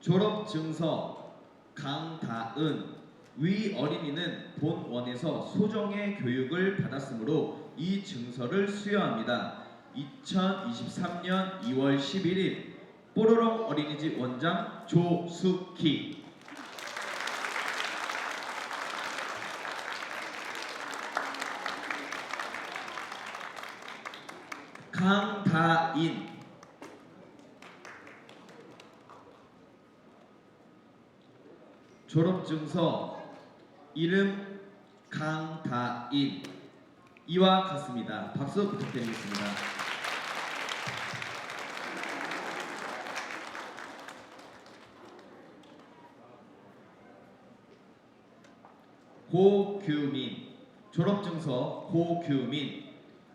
졸업 증서 강다은 위 어린이는 본원에서 소정의 교육을 받았으므로 이 증서를 수여합니다. 2023년 2월 11일 뽀로롱 어린이집 원장 조숙희 강다인 졸업증서 이름 강다인 이와 같습니다. 박수 부탁드리겠습니다. 고규민 졸업증서 고규민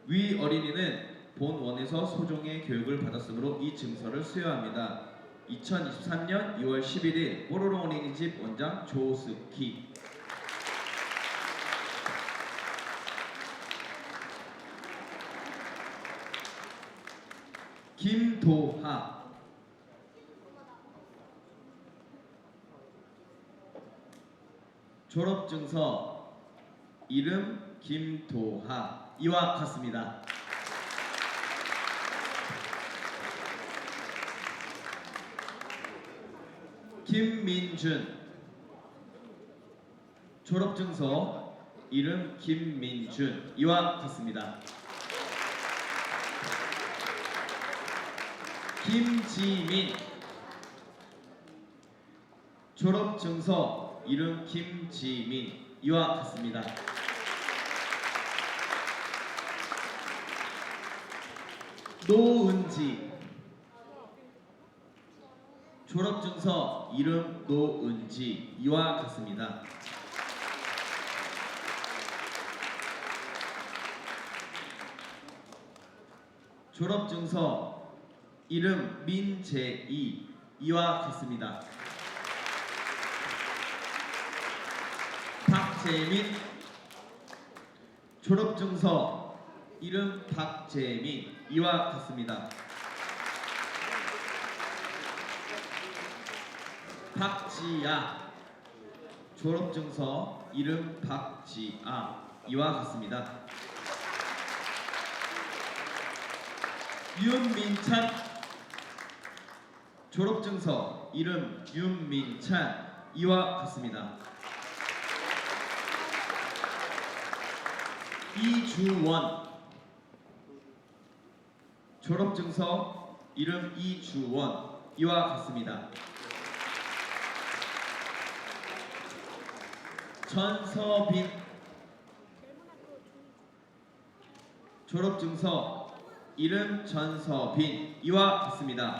위 어린이는 본원에서 소정의 교육을 받았으므로 이 증서를 수여합니다. 2023년 2월 11일 뽀로로 어린이집 원장 조숙희 김도하. 졸업증서. 이름 김도하. 이와 같습니다. 김민준. 졸업증서 이름 김민준. 이와 같습니다. 김지민. 졸업증서 이름 김지민. 이와 같습니다. 노은지 졸업증서 이름 노은지 이와 같습니다. 졸업증서 이름 민재이 이와 같습니다. 박재민 졸업증서 이름 박재민 이와 같습니다. 박지아 졸업증서 이름 박지아 이와 같습니다. 윤민찬 졸업증서 이름 윤민찬 이와 같습니다. 이주원 졸업증서 이름 이주원 이와 같습니다. 전서빈. 졸업증서. 이름 전서빈. 이와 같습니다.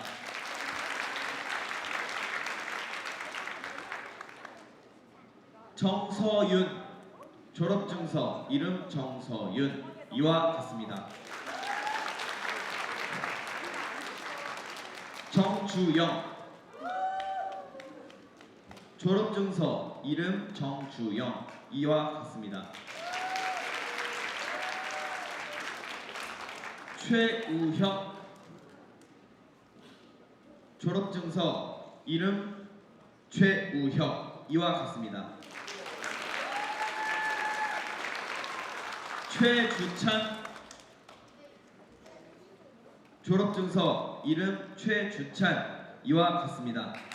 정서윤. 졸업증서. 이름 정서윤. 이와 같습니다. 정주영 졸업증서 이름 정주영 이와 같습니다. 최우혁 졸업증서 이름 최우혁 이와 같습니다. 최주찬 졸업증서 이름 최주찬 이와 같습니다.